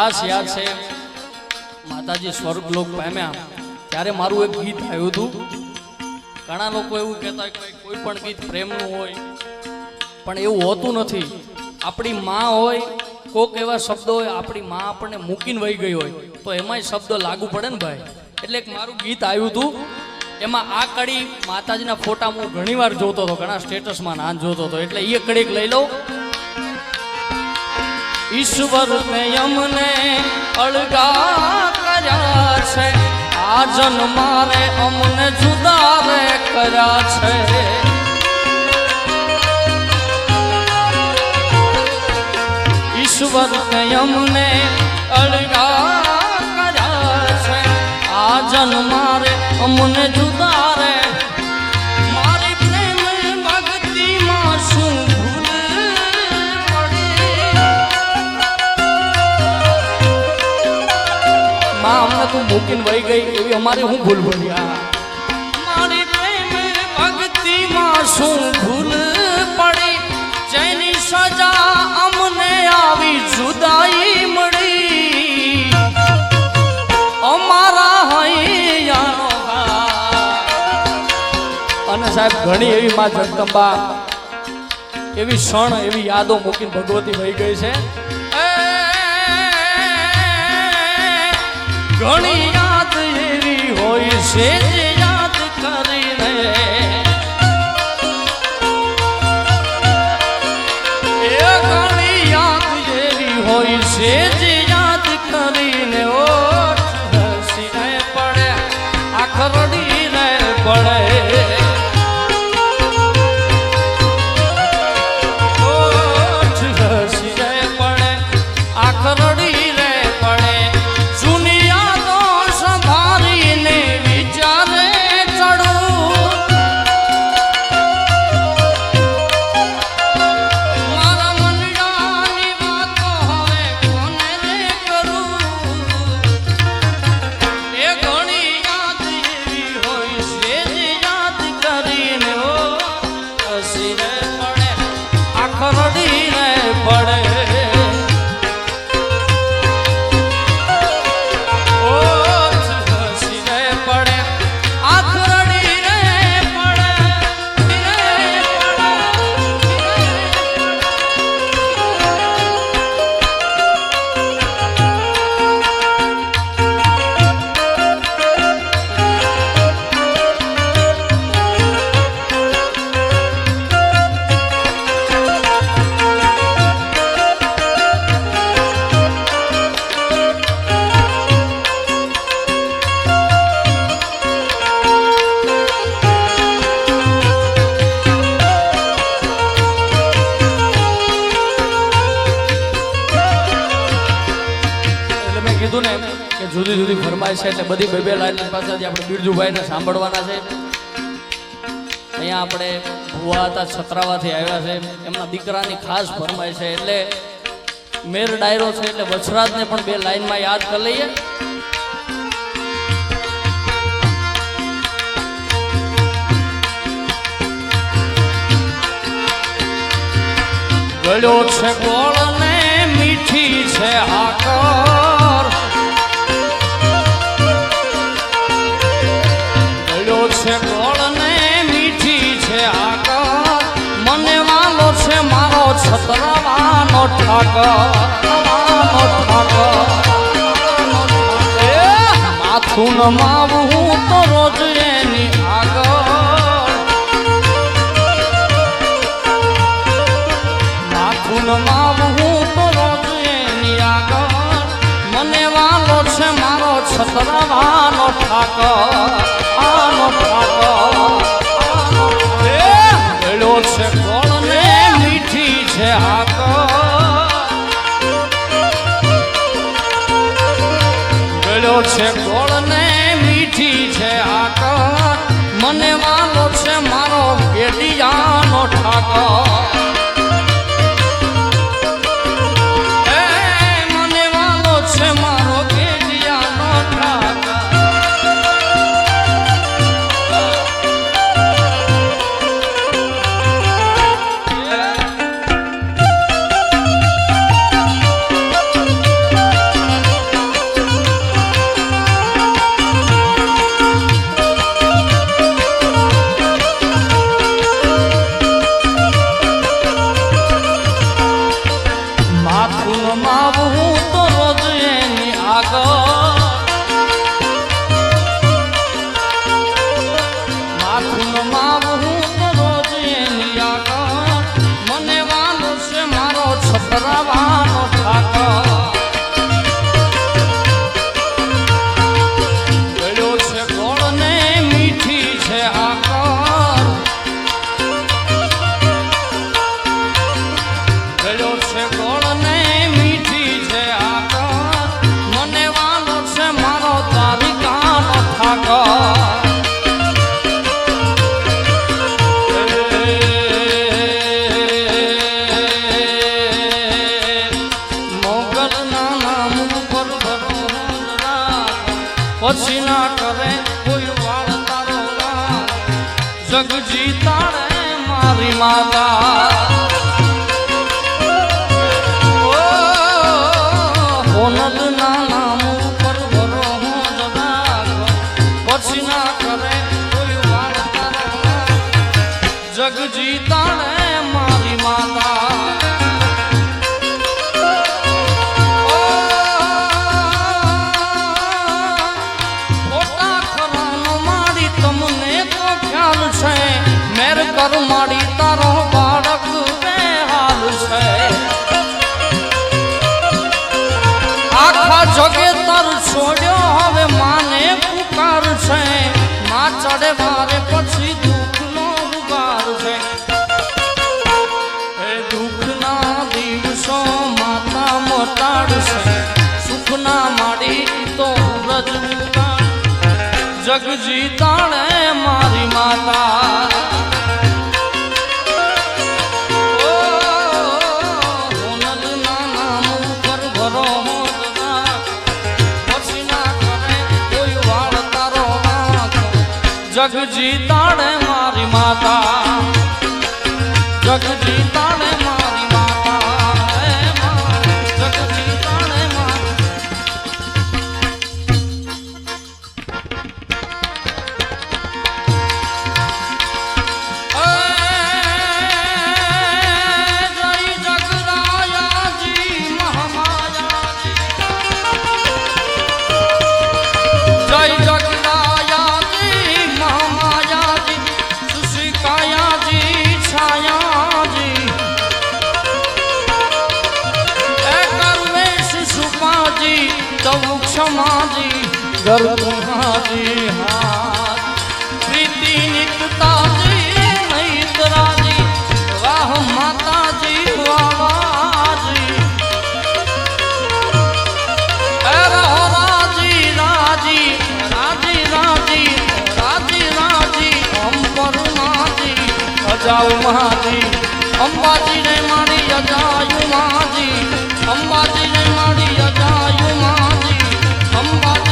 ખાસ યાદ છે, માતાજી સ્વર્ગ લોક પામ્યા. ત્યારે મારું એક ગીત આવ્યું હતું. ઘણા લોકો એવું કહેતા કે કોઈ પણ ગીત પ્રેમનું હોય, પણ એવું હોતું નથી. આપણી માં હોય, કોક એવા શબ્દો હોય, આપણી માં આપણને મૂકીને વહી ગઈ હોય, તો એમાંય શબ્દો લાગુ પડે ને ભાઈ. એટલે એક મારું ગીત આવ્યું હતું. એમાં આ કડી માતાજીના ફોટા હું ઘણીવાર જોતો હતો, ઘણા સ્ટેટસમાં નાન જોતો હતો. એટલે એ કડીક લઈ લઉં. ઈશ્વર ને અમને અળગા કર્યા છે. આ જન્મારે અમને જુદા રે કર્યા છે. ઈશ્વર ને અમને અળગા કર્યા છે. આ જન્મારે અમને જુદા અમને તું મૂકીને વહી ગઈ એવી અમારે હું ભૂલ ભૂલ્યા મારી પ્રેમ ભક્તિમાં શું ભૂલ પડી? જેની સજા અમને આવી જુદાઈ મળી. અમારા હૈયાનો અને સાહેબ ઘણી એવી માં જગદંબા એવી ક્ષણ એવી યાદો મૂકીને ભગવતી વહી ગઈ છે. ઘણી યાદ એવી હોય છે જુદી જુદી ફરમાઈશ છે એટલે બધી બે લાઈન પાસેથી આપણે બિરજુભાઈને સાંભળવાના છે. અહીંયા આપણે ભુવા હતા, છત્રાવાથી આવ્યા છે. એમના દીકરાની ખાસ ફરમાઈ છે એટલે મેર ડાયરો છે એટલે વછરાજને પણ બે લાઈનમાં યાદ કરી લઈએ. ગળ્યો છે ગોળ. મારો છતરાવાનો ઠાકર. માથું નમાવું તો રોજ એની આગળ. માથું નમાવું તો રોજ એની આગળ. મને વાલો છે મારો છતરાવાનો ઠાકર. ગળ્યો છે ગોળ ને મીઠી છે આકર. મને વાલો છે મારો ગેડિયાનો ઠાકર. જગ જીતાડે મારી માતા ઓ, ચડે મારે પછી દુઃખનો ઉગાર છે. એ દુઃખના દિવસો માતા મટાડશે સુખના માડી તો રજ જગજી જગ જગ તાણે મારી માતા. જગજી જીતાણે ગર્ભહાજી હાથ પ્રીતિ નિકતાજી નૈતરાજી વાહ માતાજી વાવાજી એ રહો રાજી રાજી રાજી રાજી રાજી રાજી અંબર માજી અજાઉ માજી અંબાજી ને મારી અજાયુ માજી અંબાજી ને મારી અજાયુ માજી અંબાજી